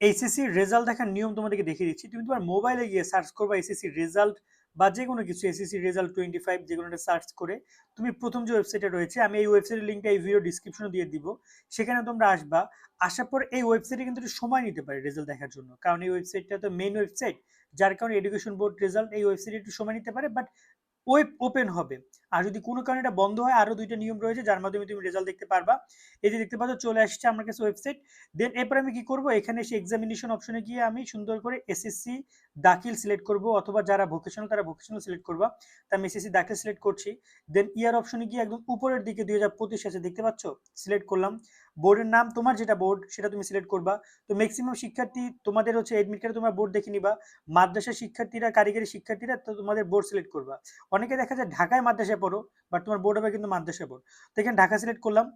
HSC result দেখার নিয়ম তোমাদেরকে দেখিয়ে দিচ্ছি। তুমি তোমার মোবাইলে গিয়ে সার্চ করবা এসএসসি রেজাল্ট বা যেকোনো কিছু এসএসসি রেজাল্ট 25 যেকোনো একটা সার্চ করে তুমি প্রথম যে ওয়েবসাইটে রয়েছে, আমি এই ওয়েবসাইটের লিঙ্কটা এই ভিডিও ডেসক্রিপশনে দিয়ে দিব। সেখানে তোমরা আসবা। আসার পর এই ওয়েবসাইটে কিন্তু একটু সময় নিতে পারে রেজাল্ট দেখার জন্য। কারণ এই ওয়েবসাইটটা তো মেইন ওয়েবসাইট। যার কারণে এডুকেশন বোর্ড রেজাল্ট এই ওয়েবসাইটে একটু সময় নিতে পারে বাট ওয়েব ওপেন হবে। আর যদি কোনো কারণে এটা বন্ধ হয় আরও দুইটা নিয়ম রয়েছে, যার মাধ্যমে তুমি রেজাল্ট দেখতে পারবা। এই যে দেখতে পাচ্ছ, চলে আসছে আমার কাছে ওয়েবসাইট। দেন এরপর আমি কি করব এখানে এসে এক্সামিনেশন অপশনে গিয়ে আমি সুন্দর করে এসএসসি দাখিল সিলেক্ট করব, অথবা যারা ভোকেশনাল তারা ভোকেশনাল সিলেক্ট করবা। তো আমি এসএসসি দাখিল সিলেক্ট করছি। দেন ইয়ার অপশনে গিয়ে একদম উপরের দিকে ২০২৫ আছে, দেখতে পাচ্ছ? সিলেক্ট করলাম। বোর্ডের নাম তোমার যেটা বোর্ড সেটা তুমি সিলেক্ট করবা। তো ম্যাক্সিমাম শিক্ষার্থী তোমাদের হচ্ছে এডমিট কার্ডে তোমরা বোর্ড দেখে নিবা। মাদ্রাসার শিক্ষার্থীরা, কারিগরি শিক্ষার্থীরা তো তোমাদের বোর্ড সিলেক্ট করবা। অনেকে দেখা যায় ঢাকায় মাদ্রাসায় পড়ো বাট তোমার বোর্ড হবে কিন্তু মাদ্রাসা বোর্ড। তো এখানে ঢাকা সিলেক্ট করলাম।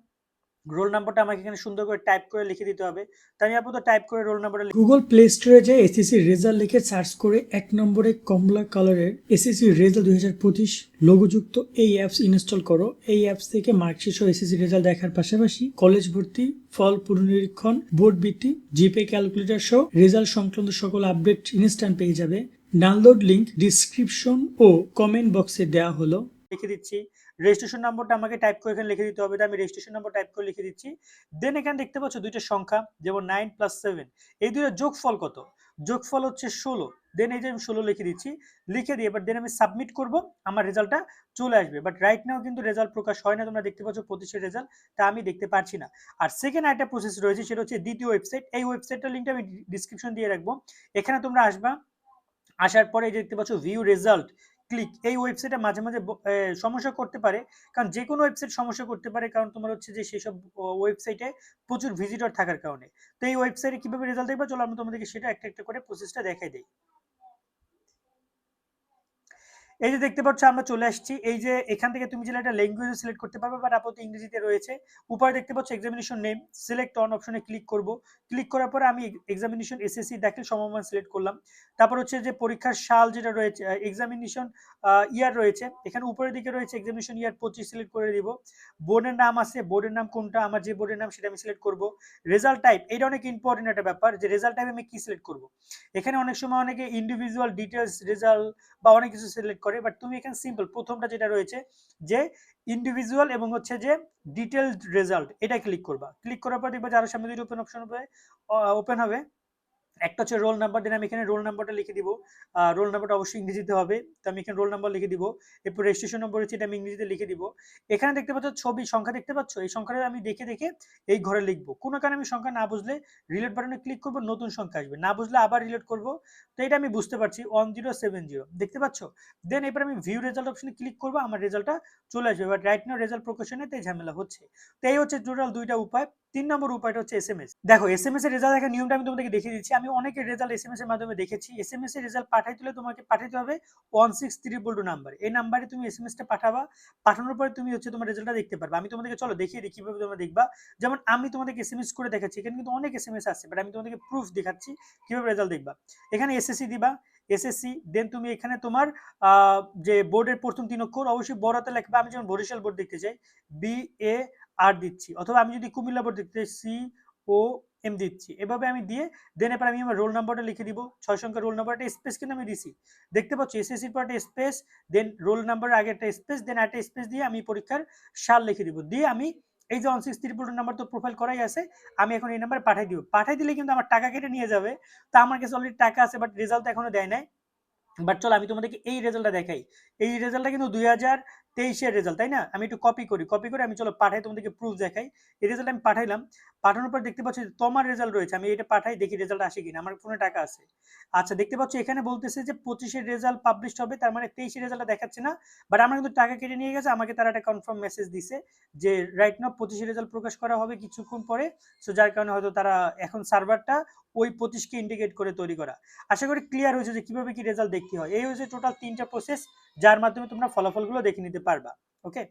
রোল নাম্বারটা আমাকে এখানে সুন্দর করে টাইপ করে লিখে দিতে হবে। তো আমি আপাতত টাইপ করে রোল নাম্বারটা গুগল প্লে স্টোরে যেয়ে এসএসসি রেজাল্ট লিখে সার্চ করে এক নম্বরে কমলা কালারের এসএসসি রেজাল্ট দুই হাজার পঁচিশ লোগোযুক্ত এই অ্যাপস ইনস্টল করো এই অ্যাপস থেকে মার্কশিট সহ এসএসসি রেজাল্ট দেখার পাশাপাশি কলেজ ভর্তি ফল পুনরীক্ষণ বোর্ড বৃত্তি জিপে ক্যালকুলেটর সহ রেজাল্ট সংক্রান্ত সকল আপডেট ইনস্ট্যান্ট পেয়ে যাবে ডাউনলোড লিংক ডিসক্রিপশন ও কমেন্ট বক্সে দেওয়া হলো লিখে দিচ্ছি। রেজিস্ট্রেশন নম্বরটা আমাকে টাইপ করে এখানে লিখে দিতে হবে। আমি রেজিস্ট্রেশন নম্বর টাইপ করে লিখে দিচ্ছি। দেন এখানে দেখতে পাচ্ছ দুইটা সংখ্যা, যেমন নাইন প্লাস সেভেন এই ২ টার যোগফল কত? যোগফল হচ্ছে ১৬ দেন এই যে আমি ১৬ লিখে দিচ্ছি। লিখে দিয়ে এবার দেন আমি সাবমিট করব। আমার রেজাল্টটা চলে আসবে। বাট রাইট নাও কিন্তু রেজাল্ট প্রকাশ হয় না। তোমরা দেখতে পাচ্ছ ২৫ এর রেজাল্ট তা আমি দেখতে পারছি না। আর সেকেন্ড আরেকটা প্রসেস রয়েছে, সেটা হচ্ছে দ্বিতীয় ওয়েবসাইট। এই ওয়েবসাইটটার লিঙ্কটা আমি ডিসক্রিপশন দিয়ে রাখব। এখানে তোমরা আসবা। আসার পরে দেখতে পাচ্ছ ভিউ রেজাল্ট ক্লিক এই ওয়েবসাইটে মাঝে, মাঝে সমস্যা করতে পারে। কারণ যে কোনো ওয়েবসাইট সমস্যা করতে পারে। কারণ তোমার হচ্ছে যে সেসব ওয়েবসাইটে প্রচুর ভিজিটর থাকার কারণে। তো এই ওয়েবসাইটে কীভাবে রেজাল্ট দেখবা চলো আমি তোমাদেরকে সেটা একটা, একটা করে প্রসেসটা দেখাই দেই। এই যে দেখতে পাচ্ছ আমরা চলে আসছি। এই যে এখান থেকে তুমি চাইলে একটা ল্যাঙ্গুয়েজ সিলেক্ট করতে পারবে বাট আপাতত ইংরেজিতে রয়েছে। উপরে দেখতে পাচ্ছ এক্সামিনেশন নেম সিলেক্ট অন অপশনে ক্লিক করব। ক্লিক করার পরে আমি এক্সামিনেশন এসএসসি দাখিল সমমান সিলেক্ট করলাম। তারপর হচ্ছে যে পরীক্ষার সাল যেটা রয়েছে এক্সামিনেশন ইয়ার রয়েছে। এখানে উপরের দিকে রয়েছে এক্সামিনেশন ইয়ার ২৫ সিলেক্ট করে দিব। বোর্ডের নাম আছে, বোর্ডের নাম কোনটা? আমার যে বোর্ডের নাম সেটা আমি সিলেক্ট করব। রেজাল্ট টাইপ এটা অনেক ইম্পর্টেন্ট একটা ব্যাপার যে রেজাল্ট টাইপ আমি কি সিলেক্ট করব। এখানে অনেক সময় অনেকে ইন্ডিভিজুয়াল ডিটেলস রেজাল্ট বা অনেক কিছু সিলেক্ট বাট তুমি এখানে সিম্পল প্রথমটা যেটা রয়েছে যে ইন্ডিভিজুয়াল এবং হচ্ছে যে ডিটেলড রেজাল্ট এটা ক্লিক করবা। ক্লিক করার পর দেখবা যে আরও সামনে ২ টা ওপেন অপশন হবে ওপেন হবে। একটা হচ্ছে রোল নাম্বার দেন আমি এখানে রোল নাম্বারটা লিখে দিব। রোল নাম্বারটা অবশ্যই ইংরেজিতে হবে। তো আমি এখানে রোল নাম্বার লিখে দিব। এরপর রেজিস্ট্রেশন নম্বর হচ্ছে এটা আমি ইংরেজিতে লিখে দিব। এখানে দেখতে পাচ্ছ ছবি সংখ্যা দেখতে পাচ্ছ? এই সংখ্যাটা আমি দেখে, দেখে এই ঘরে লিখব। কোন কারণে আমি সংখ্যা না বুঝলে রিলেট বাটনে ক্লিক করব নতুন সংখ্যা আসবে। না বুঝলে আবার রিলেট করব। তো এটা আমি বুঝতে পারছি 1070 দেখতে পাচ্ছ? দেন এবার আমি ভিউ রেজাল্ট অপশনে ক্লিক করব আমার রেজাল্টটা চলে আসবে। বাট রাইট নাও রেজাল্ট প্রকাশনে তাই ঝামেলা হচ্ছে। তো এই হচ্ছে টোটাল দুইটা উপায়। তিন নম্বর উপায়টা হচ্ছে এসএমএস। দেখো এসএমএস এর রেজাল্ট দেখার নিয়মটা আমি তোমাদেরকে দেখিয়ে দিচ্ছি। আমি অনেকের রেজাল্ট এসএমএস এর মাধ্যমে দেখেছি। এসএমএস এর রেজাল্ট পাঠাই হলে তোমাকে পাঠাইতে হবে one six triple two number এই নাম্বারে তুমি এসএমএসটা পাঠাবা। পাঠানোর পরে তুমি হচ্ছে তোমার রেজাল্টটা দেখতে পারবা। আমি তোমাদেরকে চলো দেখিয়ে দিই কীভাবে তোমরা দেখবা। যেমন আমি তোমাদেরকে এস এম এস করে দেখাচ্ছি। এখানে কিন্তু অনেক এস এম এস আছে। বাট আমি তোমাদেরকে প্রুফ দেখাচ্ছি কীভাবে রেজাল্ট দেখবা। এখানে এসএসসি দিবা। এসএসসি দেন তুমি এখানে তোমার যে বোর্ডের ১ম ৩ অক্ষর, অবশ্যই বড় হাতে লিখবা। আমি যেমন বরিশাল বোর্ড দেখতে চাই বি এ আর দিচ্ছি। অথবা আমি যদি কুমিল্লা বোর্ড দেখতে চাই সি ও এম দিচ্ছি। এভাবে আমি দিয়ে দেন এরপর আমি আমার রোল নাম্বারটা লিখে দিব। ৬ সংখ্যার রোল নাম্বার একটা স্পেস কিন্তু আমি দিছি। দেখতে পাচ্ছ এসএসসির পর একটা স্পেস দেন রোল নাম্বারের আগে একটা স্পেস দেন আরেকটা স্পেস দিয়ে আমি পরীক্ষার সাল লিখে দিব। দিয়ে আমি এই যে 16322 নাম্বার তো প্রোফাইল করাই আছে। আমি এখন এই নাম্বারে পাঠাই দিব। পাঠাই দিলে কিন্তু আমার টাকা কেটে নিয়ে যাবে। তো আমার কাছে অলরেডি টাকা আছে বাট রেজাল্ট এখনও দেয় নাই। বাট চলো আমি তোমাদেরকে এই রেজাল্টটা দেখাই। এই রেজাল্টটা কিন্তু ২০২৩ এর রেজাল্ট, তাই না? আমি একটু কপি করি। কপি করে আমি চলো পাঠাই তোমাদেরকে প্রুফ দেখাই। এই রেজাল্ট আমি পাঠাইলাম। পাঠানোর পর দেখতে পাচ্ছ তোমার রেজাল্ট রয়েছে। আমি এটা পাঠাই দেখি রেজাল্ট আসে কিনা। আমার ফোনে টাকা আছে। আচ্ছা দেখতে পাচ্ছ এখানে বলতেছে যে ২৫ এর রেজাল্ট পাবলিশড হবে। তার মানে ২৩ এর রেজাল্টটা দেখাচ্ছে না। বাট আমার কিন্তু টাকা কেটে নিয়ে গেছে। আমাকে তারা একটা কনফার্ম মেসেজ দিছে যে রাইট নাও ২৫ এর রেজাল্ট প্রকাশ করা হবে কিছুক্ষণ পরে। সো যার কারণে হয়তো তারা এখন সার্ভারটা ওই ২৫ কে ইন্ডিকেট করে তৈরি করা। আশা করি ক্লিয়ার হয়েছে যে কীভাবে কি রেজাল্ট দেখতে হয়। এই হয়েছে টোটাল ৩ টা প্রসেস যার মাধ্যমে তোমরা ফলাফলগুলো দেখে নিতে পারবা। ওকে?